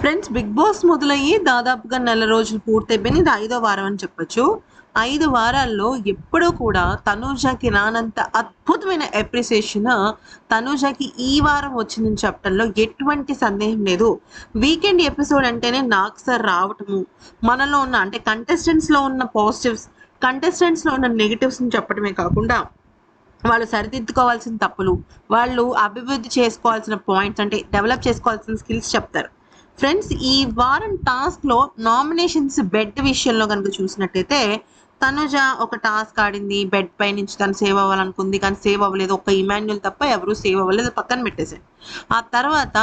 Friends big boss మొదలయ్యి దాదాపుగా నెల రోజులు పూర్తయిపోయింది ఇది ఐదో వారం అని చెప్పొచ్చు. ఐదు వారాల్లో ఎప్పుడూ కూడా తనూజాకి రానంత అద్భుతమైన అప్రిసియేషన్ తనూజాకి ఈ వారం వచ్చిందని చెప్పడంలో ఎటువంటి సందేహం లేదు. వీకెండ్ ఎపిసోడ్ అంటేనే నాకు సార్ రావటము. మనలో ఉన్న అంటే కంటెస్టెంట్స్లో ఉన్న పాజిటివ్స్ కంటెస్టెంట్స్లో ఉన్న నెగిటివ్స్ని చెప్పడమే కాకుండా వాళ్ళు సరిదిద్దుకోవాల్సిన తప్పులు వాళ్ళు అభివృద్ధి చేసుకోవాల్సిన పాయింట్స్ అంటే డెవలప్ చేసుకోవాల్సిన స్కిల్స్ చెప్తారు. ఫ్రెండ్స్ ఈ వారం టాస్క్లో నామినేషన్స్ బెడ్ విషయంలో కనుక చూసినట్టయితే తనుజ ఒక టాస్క్ ఆడింది. బెడ్ పై నుంచి తను సేవ్ అవ్వాలనుకుంది. కానీ సేవ్ అవ్వలేదు. ఒక ఇమాన్యుల్ తప్ప ఎవరు సేవ్ అవ్వలేదు. పక్కన పెట్టేశారు ఆ తర్వాత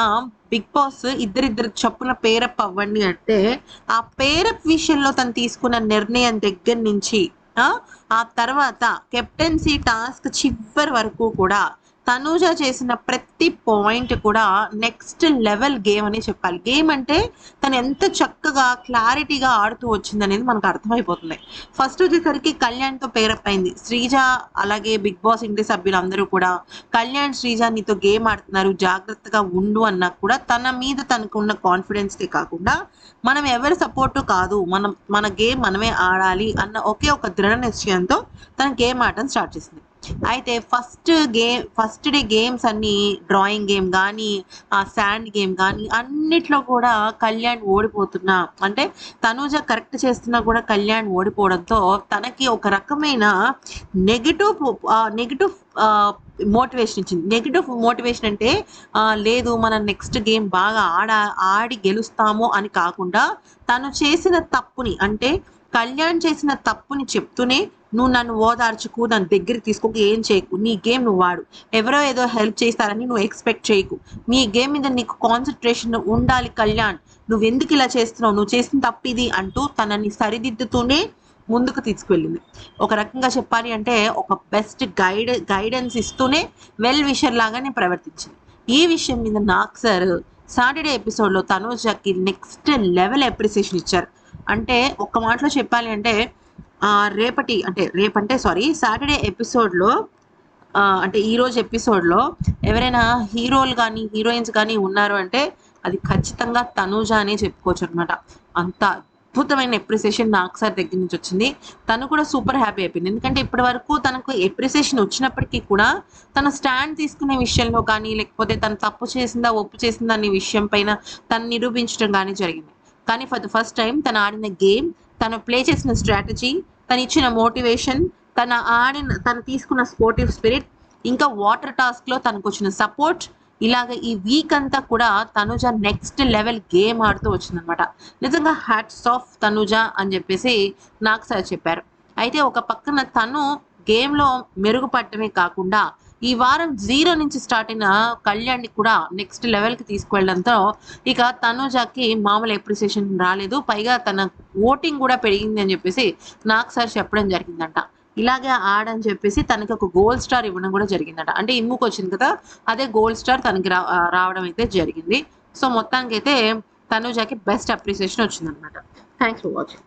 బిగ్ బాస్ ఇద్దరిద్దరు చప్పున పేరప్ అవ్వండి అంటే ఆ పేరప్ విషయంలో తను తీసుకున్న నిర్ణయం దగ్గర నుంచి ఆ తర్వాత కెప్టెన్సీ టాస్క్ చివరి వరకు కూడా తనూజ చేసిన ప్రతి పాయింట్ కూడా నెక్స్ట్ లెవెల్ గేమ్ అని చెప్పాలి. గేమ్ అంటే తను ఎంత చక్కగా క్లారిటీగా ఆడుతూ వచ్చింది అనేది మనకు అర్థమైపోతుంది. ఫస్ట్ వచ్చేసరికి కళ్యాణ్తో పేరప్ అయింది. శ్రీజ అలాగే బిగ్ బాస్ ఇంటి సభ్యులందరూ కూడా కళ్యాణ్ శ్రీజ నీతో గేమ్ ఆడుతున్నారు. జాగ్రత్తగా ఉండు అన్నా కూడా తన మీద తనకు ఉన్న కాన్ఫిడెన్స్కే కాకుండా మనం ఎవరి సపోర్టు కాదు మనం మన గేమ్ మనమే ఆడాలి అన్న ఒకే ఒక దృఢ నిశ్చయంతో తన గేమ్ ఆడటం స్టార్ట్ చేసింది. అయితే first game first day games అన్ని డ్రాయింగ్ గేమ్ కానీ ఆ శాండ్ గేమ్ కానీ అన్నిట్లో కూడా కళ్యాణ్ ఓడిపోతున్నా. అంటే తనూజ కరెక్ట్ చేస్తున్నా కూడా కళ్యాణ్ ఓడిపోవడంతో తనకి ఒక రకమైన నెగిటివ్ నెగిటివ్ మోటివేషన్ ఇచ్చింది. నెగిటివ్ మోటివేషన్ అంటే లేదు మనం నెక్స్ట్ గేమ్ బాగా ఆడ ఆడి గెలుస్తాము అని కాకుండా తను చేసిన తప్పుని అంటే కళ్యాణ్ చేసిన తప్పుని చెప్తూనే నువ్వు నన్ను ఓదార్చుకు నన్ను దగ్గరికి తీసుకోక ఏం చేయకు. నీ గేమ్ నువ్వు వాడు. ఎవరో ఏదో హెల్ప్ చేస్తారని నువ్వు ఎక్స్పెక్ట్ చేయకు. నీ గేమ్ మీద నీకు కాన్సన్ట్రేషన్ ఉండాలి కళ్యాణ్. నువ్వు ఎందుకు ఇలా చేస్తున్నావు? నువ్వు చేసిన తప్పు ఇది అంటూ తనని సరిదిద్దుతూనే ముందుకు తీసుకువెళ్ళింది. ఒక రకంగా చెప్పాలి అంటే ఒక బెస్ట్ గైడ్ గైడెన్స్ ఇస్తూనే వెల్ విషర్ లాగానే ప్రవర్తించింది. ఈ విషయం మీద నాకు సార్ సాటర్డే ఎపిసోడ్లో తనోజాకి నెక్స్ట్ లెవెల్ అప్రిసియేషన్ ఇచ్చారు. అంటే ఒక్క మాటలో చెప్పాలి అంటే రేపటి అంటే రేపంటే సారీ సాటర్డే ఎపిసోడ్లో అంటే ఈరోజు ఎపిసోడ్లో ఎవరైనా హీరోలు కానీ హీరోయిన్స్ కానీ ఉన్నారు అంటే అది ఖచ్చితంగా తనూజ అనే చెప్పుకోవచ్చు అనమాట అంత అద్భుతమైన ఎప్రిసియేషన్ నాకు సార్ దగ్గర నుంచి వచ్చింది. తను కూడా సూపర్ హ్యాపీ అయిపోయింది. ఎందుకంటే ఇప్పటి వరకు తనకు ఎప్రిసియేషన్ వచ్చినప్పటికీ కూడా తన స్టాండ్ తీసుకునే విషయంలో కానీ లేకపోతే తను తప్పు చేసిందా ఒప్పు చేసిందా అనే విషయం పైన తను నిరూపించడం కానీ జరిగింది. కానీ ఫర్ ద ఫస్ట్ టైం తను ఆడిన గేమ్ తను ప్లే చేసిన స్ట్రాటజీ తను ఇచ్చిన మోటివేషన్ తన ఆడిన తను తీసుకున్న స్పోర్టివ్ స్పిరిట్ ఇంకా వాటర్ టాస్క్లో తనకు వచ్చిన సపోర్ట్ ఇలాగ ఈ వీక్ అంతా కూడా తనుజ నెక్స్ట్ లెవెల్ గేమ్ ఆడుతూ వచ్చిందనమాట నిజంగా హ్యాట్స్ ఆఫ్ తనుజ అని చెప్పేసి నాకు సార్ చెప్పారు. అయితే ఒక పక్కన తను గేమ్లో మెరుగుపడటమే కాకుండా ఈ వారం జీరో నుంచి స్టార్ట్ అయిన కళ్యాణ్ని కూడా నెక్స్ట్ లెవెల్కి తీసుకువెళ్ళడంతో ఇక తనుజాకి మామూలు అప్రిసియేషన్ రాలేదు. పైగా తన ఓటింగ్ కూడా పెరిగింది అని చెప్పేసి నాకు సార్ చెప్పడం జరిగిందంట. ఇలాగే ఆడని చెప్పేసి తనకి ఒక గోల్డ్ స్టార్ ఇవ్వడం కూడా జరిగిందట. అంటే ఇమ్ముకు వచ్చింది కదా అదే గోల్డ్ స్టార్ తనకి రా రావడం అయితే జరిగింది. సో మొత్తానికి అయితే తనుజాకి బెస్ట్ అప్రిసియేషన్ వచ్చిందనమాట థ్యాంక్స్ ఫర్ వాచింగ్